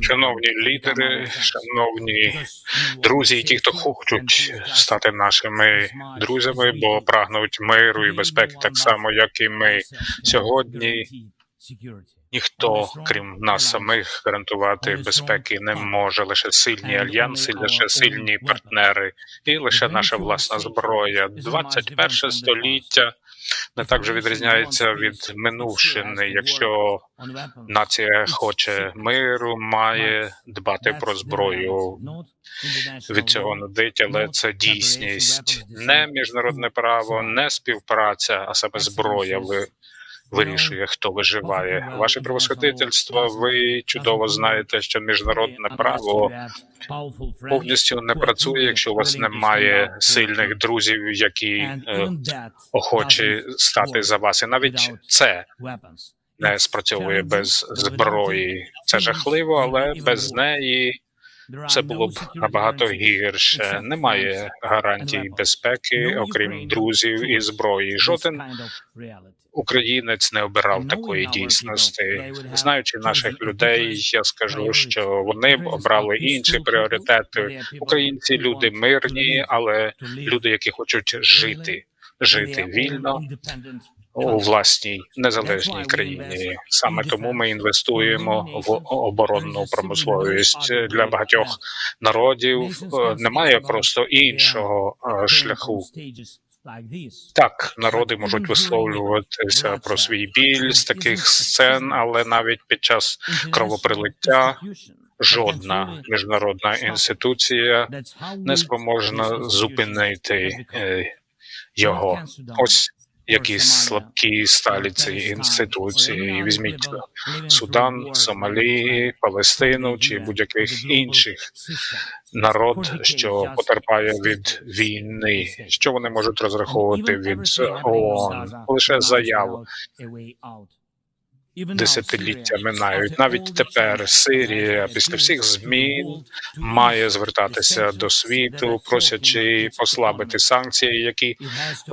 Шановні лідери, шановні друзі, і ті, хто хочуть стати нашими друзями, бо прагнуть миру і безпеки так само, як і ми. Сьогодні Ніхто, крім нас самих, гарантувати безпеки не може. Лише сильні альянси, лише сильні партнери. І лише наша власна зброя. 21 століття не так вже відрізняється від минувшини. Якщо нація хоче миру, має дбати про зброю. Від цього нудить, але це дійсність, не міжнародне право, не співпраця, а саме зброя. Ви вирішує, хто виживає. Ваше превосходительство, ви чудово знаєте, що міжнародне право повністю не працює, якщо у вас немає сильних друзів, які е, охочі стати за вас. І навіть це не спрацьовує без зброї. Це жахливо, але без неї це було б набагато гірше. Немає гарантій безпеки, окрім друзів і зброї. Жоден українець не обирав такої дійсності. Знаючи наших людей, я скажу, що вони б обрали інші пріоритети. Українці люди мирні, але люди, які хочуть жити, жити вільно у власній незалежній країні. Саме тому ми інвестуємо в оборонну промисловість для багатьох народів. е, Немає просто іншого е, шляху. Так, народи можуть висловлюватися про свій біль з таких сцен, але навіть під час кровопролиття жодна міжнародна інституція не спроможна зупинити е, його. Ось які слабкі сталі ці інституції. Візьміть Судан, Сомалі, Палестину чи будь-яких інших народ, що потерпає від війни. Що вони можуть розраховувати від ООН? Лише заяв десятиліття минають. Навіть тепер Сирія після всіх змін має звертатися до світу, просячи послабити санкції, які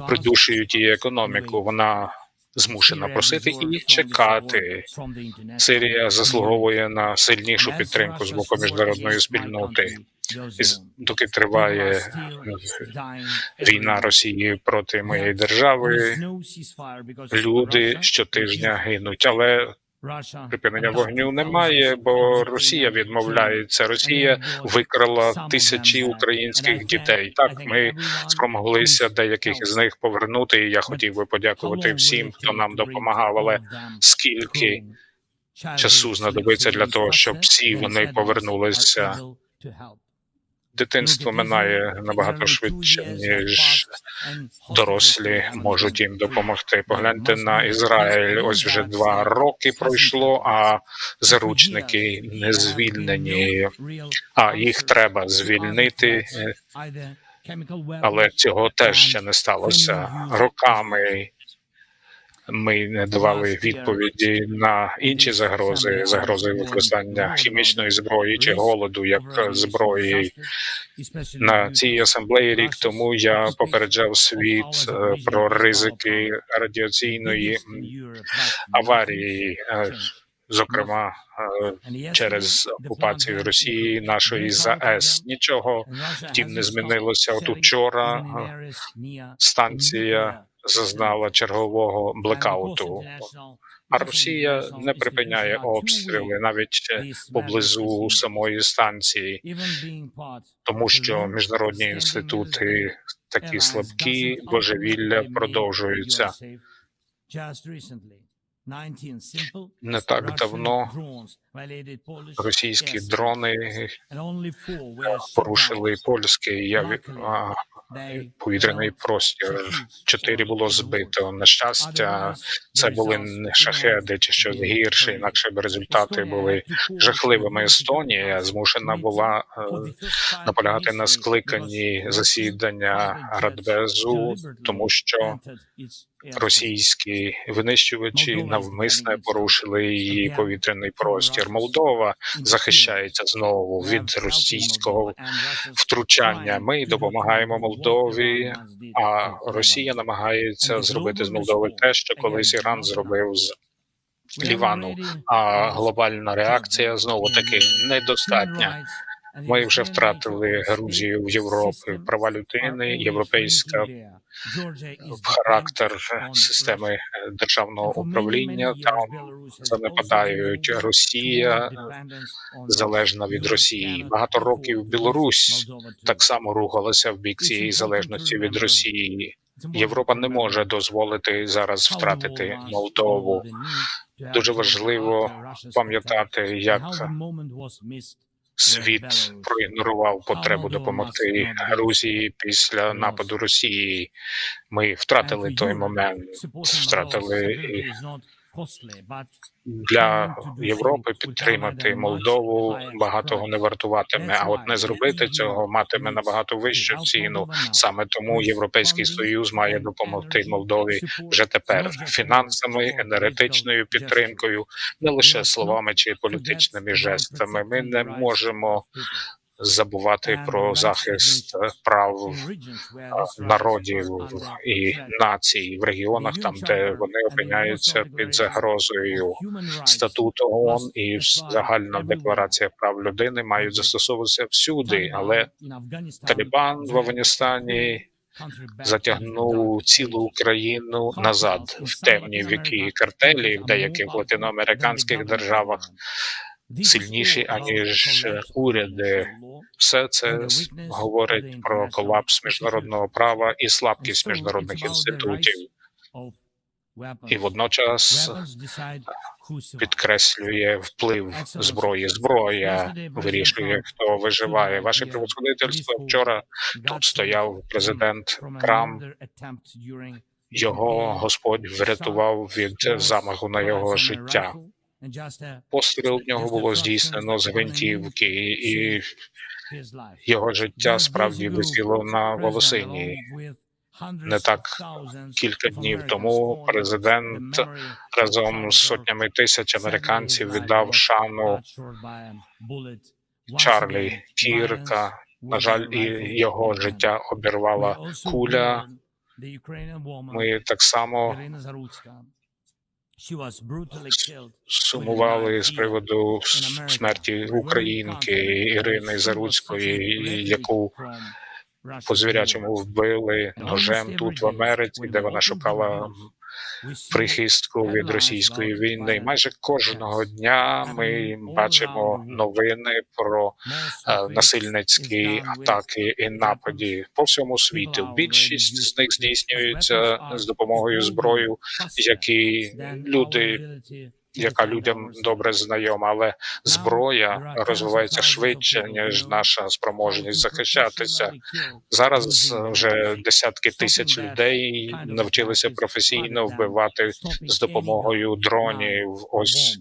придушують її економіку. Вона змушена просити і чекати. Сирія заслуговує на сильнішу підтримку з боку міжнародної спільноти. З- доки триває війна Росії проти моєї держави, люди щотижня гинуть, але припинення вогню немає, бо Росія відмовляється. Росія викрала тисячі українських дітей. Так, ми спромоглися деяких із них повернути. І я хотів би подякувати всім, хто нам допомагав. Але скільки часу знадобиться для того, щоб всі вони повернулися? Дитинство минає набагато швидше, ніж дорослі можуть їм допомогти. Погляньте на Ізраїль. Ось вже два роки пройшло, а заручники не звільнені. А їх треба звільнити, е, але цього теж ще не сталося роками. Ми не давали відповіді на інші загрози, загрози використання хімічної зброї чи голоду як зброї. На цій асамблеї рік тому я попереджав світ е, про ризики радіаційної аварії, е, зокрема е, через окупацію Росії нашої ЗАЕС. Нічого втім не змінилося. От учора станція зазнала чергового блекауту. А Росія не припиняє обстріли навіть поблизу самої станції, тому що міжнародні інститути такі слабкі, божевілля продовжуються. Не так давно Російські дрони порушили польський я, повітряний простір. Чотири було збито. На щастя, це були не шахеди чи щось гірше, інакше б результати були жахливими. Естонія змушена була е, наполягати на скликанні засідання Радбезу, тому що російські винищувачі навмисне порушили її повітряний простір. Молдова захищається знову від російського втручання. Ми допомагаємо Молдові, а Росія намагається зробити з Молдови те, що колись Іран зробив з Лівану. А глобальна реакція знову таки недостатня. Ми вже втратили Грузію в Європі, права людини, європейська характер системи е, державного управління. Там занепадають Росія, залежна від Росії. Багато років Білорусь так само рухалася в бік цієї залежності від Росії. Європа не може дозволити зараз втратити Молдову. Дуже важливо пам'ятати, як світ проігнорував потребу допомогти Грузії після нападу Росії. Ми втратили той момент, втратили для Європи підтримати Молдову багатого не вартуватиме. А от не зробити цього матиме набагато вищу ціну. Саме тому Європейський Союз має допомогти Молдові вже тепер фінансами, енергетичною підтримкою, не лише словами чи політичними жестами. Ми не можемо забувати про захист прав народів і націй в регіонах, там де вони опиняються під загрозою. Статут ООН і загальна декларація прав людини мають застосовуватися всюди, але Талібан в Афганістані затягнув цілу Україну назад в темні віки картелі в деяких латиноамериканських державах сильніші аніж уряди. Все це говорить про колапс міжнародного права і слабкість міжнародних інститутів, і водночас підкреслює вплив зброї. Зброя вирішує, хто виживає. Ваше превосходительство вчора тут стояв президент Трамп. Його Господь врятував від замаху на його життя. Постріл в нього було здійснено з гвинтівки, і його життя справді висіло на волосині. Не так кілька днів тому президент разом з сотнями тисяч американців віддав шану Чарлі Кірка. На жаль, і його життя обірвала куля. Ми так само сумували з приводу смерті українки Ірини Заруцької, яку по звірячому вбили ножем тут в Америці, де вона шукала прихистку від російської війни. Майже кожного дня ми бачимо новини про е, насильницькі атаки і нападі по всьому світу. Більшість з них здійснюється з допомогою зброї, які люди. Яка людям добре знайома, але зброя розвивається швидше ніж наша спроможність захищатися. Зараз вже десятки тисяч людей навчилися професійно вбивати з допомогою дронів. Ось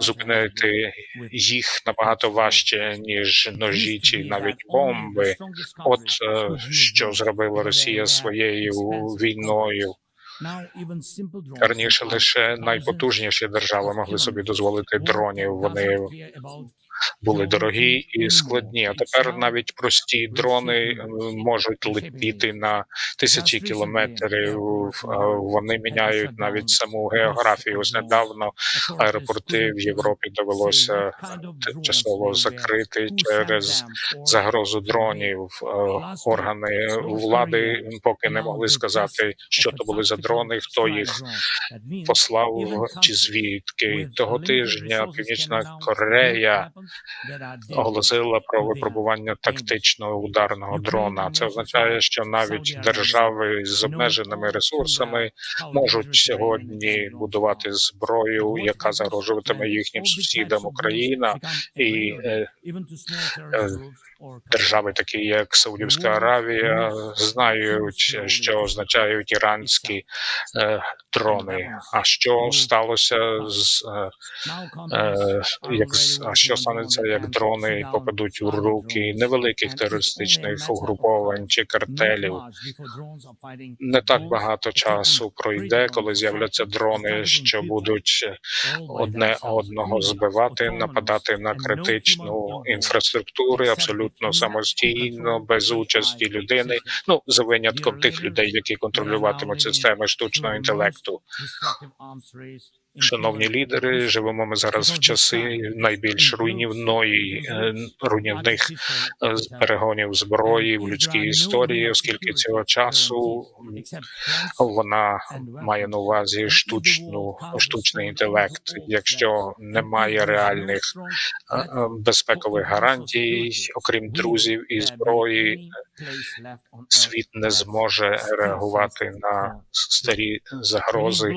зупинити їх набагато важче ніж ножі чи навіть бомби. От е, що зробила Росія своєю війною. Раніше лише найпотужніші держави могли собі дозволити дронів. Вони були дорогі і складні. А тепер навіть прості дрони можуть летіти на тисячі кілометрів. Вони міняють навіть саму географію. Ось недавно аеропорти в Європі довелося тимчасово закрити через загрозу дронів. Органи влади поки не могли сказати, що то були за дрони, хто їх послав чи звідки того тижня. Північна Корея оголосила про випробування тактичного ударного дрона. Це означає, що навіть держави з обмеженими ресурсами можуть сьогодні будувати зброю, яка загрожуватиме їхнім сусідам Україна і е, е, держави, такі як Саудівська Аравія, знають, що означають іранські е, дрони. А що сталося з е, е, як а що станеться, як дрони попадуть у руки невеликих терористичних угруповань чи картелів? Не так багато часу пройде, коли з'являться дрони, що будуть одне одного збивати, нападати на критичну інфраструктуру абсолютно самостійно, без участі людини. Ну за винятком тих людей, які контролюватимуть системи штучного інтелекту. to. Destructive arms race. Шановні лідери, живемо ми зараз в часи найбільш руйнівної е, руйнівних е, перегонів зброї в людській історії, оскільки цього часу вона має на увазі штучну штучний інтелект. Якщо немає реальних е, е, безпекових гарантій, окрім друзів і зброї, світ не зможе реагувати на старі загрози.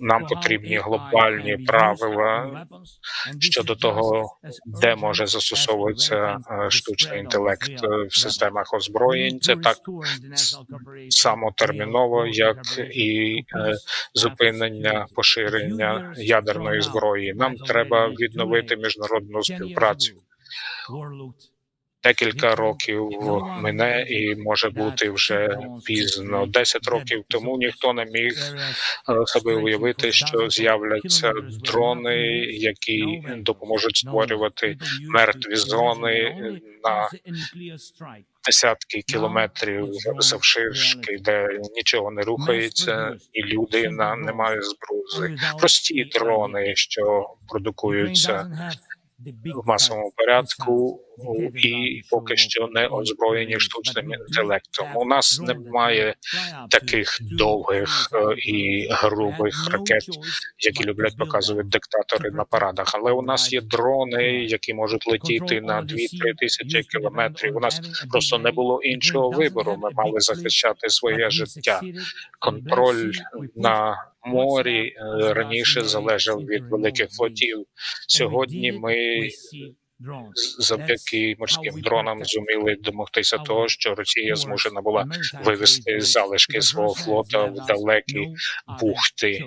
Нам потрібні глобальні правила щодо того, де може застосовуватися е, штучний інтелект е, в системах озброєнь. Це так само терміново, як і е, зупинення поширення ядерної зброї. Нам треба відновити міжнародну співпрацю. Декілька років мине, і може бути вже пізно. Десять років тому ніхто не міг е, собі уявити, що з'являться дрони, які допоможуть створювати мертві зони на десятки кілометрів завширшки, де нічого не рухається, і людина не має збрузи. Прості дрони, що продукуються в масовому порядку, і поки що не озброєні штучним інтелектом. У нас немає таких довгих е, і грубих ракет, які люблять показувати диктатори на парадах. Але у нас є дрони, які можуть летіти на 2-3 тисячі кілометрів. У нас просто не було іншого вибору. Ми мали захищати своє життя. Контроль на морі е, раніше залежав від великих флотів. Сьогодні ми завдяки морським дронам зуміли домогтися того, що Росія змушена була вивести залишки свого флота в далекі бухти.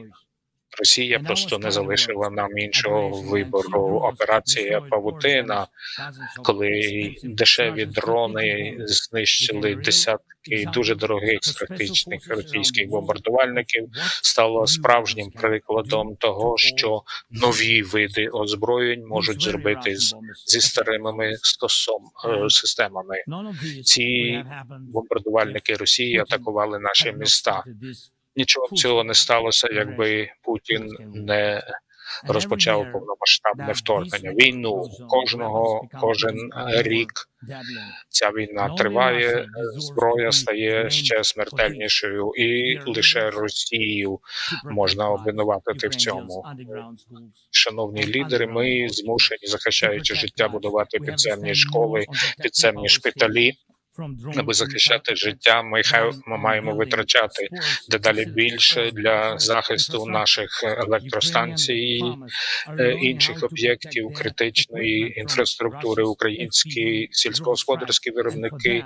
Росія просто не залишила нам іншого вибору. Операція Павутина, коли дешеві дрони знищили десятки дуже дорогих стратегічних російських бомбардувальників, стало справжнім прикладом того, що нові види озброєнь можуть зробити з, зі старими стосом е, системами. Ці Бомбардувальники Росії атакували наші міста. Нічого б цього не сталося, якби Путін не розпочав повномасштабне вторгнення. Війну кожного кожен рік ця війна триває. Зброя стає ще смертельнішою, і лише Росію можна обвинуватити в цьому. Шановні лідери, ми змушені, захищаючи життя, будувати підземні школи, підземні шпиталі. Аби захищати життя, ми хай ми маємо витрачати дедалі більше для захисту наших електростанцій, е, інших об'єктів критичної інфраструктури. Українські сільськогосподарські виробники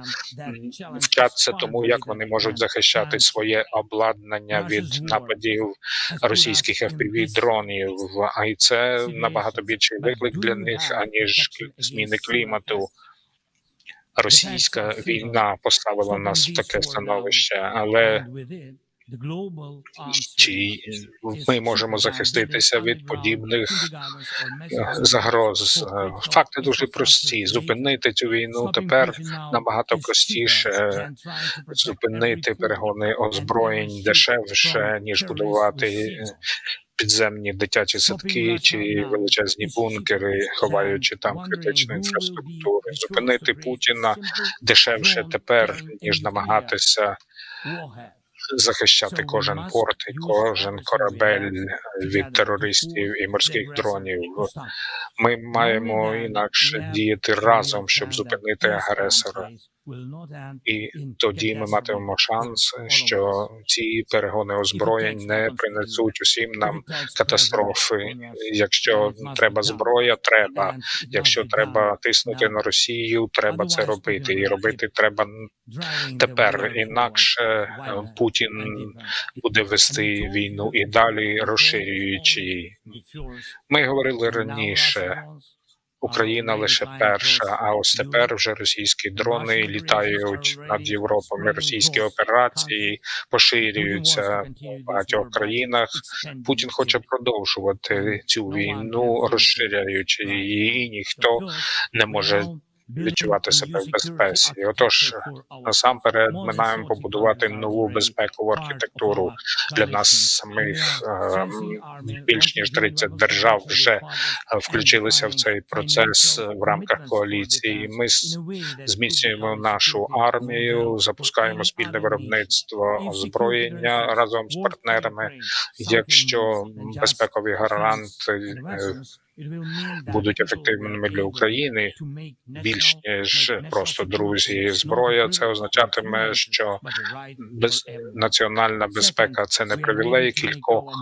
вчаться тому, як вони можуть захищати своє обладнання від нападів російських fpv дронів. А і це набагато більший виклик для них аніж зміни клімату. Російська війна поставила нас в таке становище, але чи ми можемо захиститися від подібних е, загроз? Е, Факти дуже прості. Зупинити цю війну тепер набагато простіше. Зупинити перегони озброєнь дешевше ніж будувати підземні дитячі садки чи величезні бункери, ховаючи там критичну інфраструктуру. Зупинити Путіна дешевше тепер ніж намагатися захищати кожен порт і кожен корабель від терористів і морських дронів. Ми маємо інакше діяти разом, щоб зупинити агресора. І тоді ми матимемо шанс, що ці перегони озброєнь не принесуть усім нам катастрофи. Якщо треба зброя, треба. Якщо треба тиснути на Росію, треба це робити. І робити треба тепер. Інакше е, Путін буде вести війну і далі розширюючи її. Ми говорили раніше. Україна лише перша, а ось тепер вже російські дрони літають над Європою. Російські операції поширюються в багатьох країнах. Путін хоче продовжувати цю війну, розширяючи її, і ніхто не може відчувати себе в безпеці. Отож, насамперед, ми маємо побудувати нову безпекову архітектуру для нас самих. Е, Більш ніж 30 держав вже е, включилися в цей процес в рамках коаліції. Ми зміцнюємо нашу армію, запускаємо спільне виробництво озброєння разом з партнерами. Якщо безпекові гаранти е, будуть ефективними для України, більш ніж просто друзі, зброя, це означатиме, що без національна безпека це не привілей кількох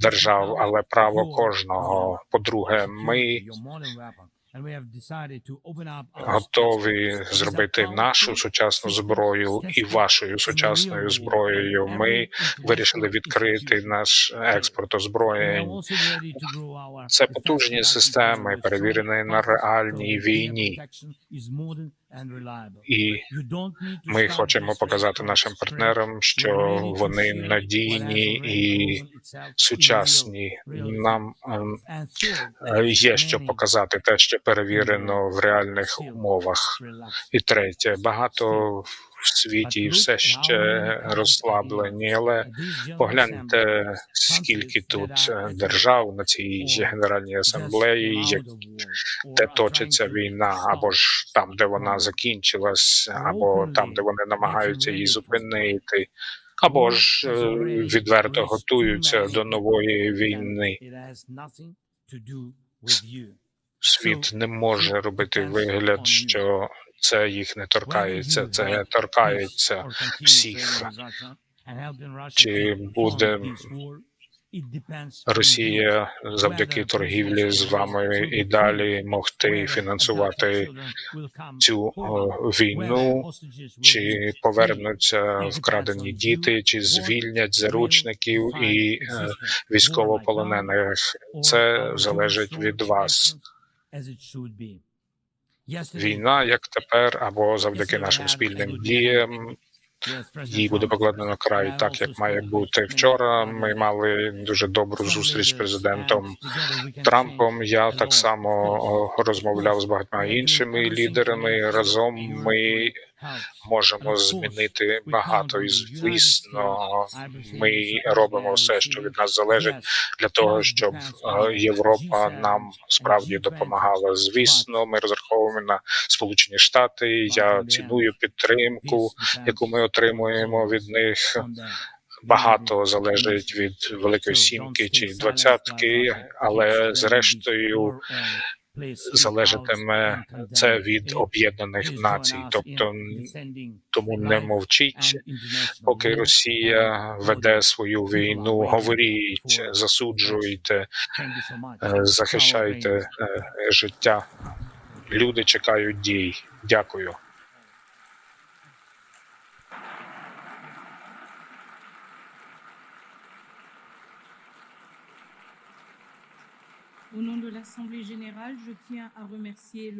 держав, але право кожного. По-друге, ми готові зробити нашу сучасну зброю і вашою сучасною зброєю. Ми вирішили відкрити наш експорт озброєнь. Це потужні системи, перевірені на реальній війні. І ми хочемо показати нашим партнерам, що вони надійні і сучасні. Нам ем, е, є що показати, те, що перевірено в реальних умовах. І третє, багато в світі все ще розслаблені, але погляньте, скільки тут е, держав на цій генеральній асамблеї, як де точиться війна, або ж там, де вона закінчилась, або там, де вони намагаються її зупинити, або ж е, відверто готуються до нової війни. Світ не може робити вигляд, що це їх не торкається. Це торкається всіх. Чи буде Росія завдяки торгівлі з вами і далі могти фінансувати цю війну, чи повернуться вкрадені діти, чи звільнять заручників і е, військовополонених. Це залежить від вас. Війна, як тепер, або завдяки нашим спільним діям, їй буде покладено край так, як має бути. Вчора ми мали дуже добру зустріч з президентом Трампом. Я так само розмовляв з багатьма іншими лідерами. Разом ми можемо змінити багато, і звісно, ми робимо все, що від нас залежить, для того, щоб е, Європа нам справді допомагала. Звісно, ми розраховуємо на Сполучені Штати. Я ціную підтримку, яку ми отримуємо від них. Багато залежить від Великої Сімки чи двадцятки, але зрештою залежатиме це від об'єднаних націй, тобто тому не мовчіть, поки Росія веде свою війну. Говоріть, засуджуйте, е, захищайте е, життя. Люди чекають дій. Дякую. Au nom de l'Assemblée générale, je tiens à remercier le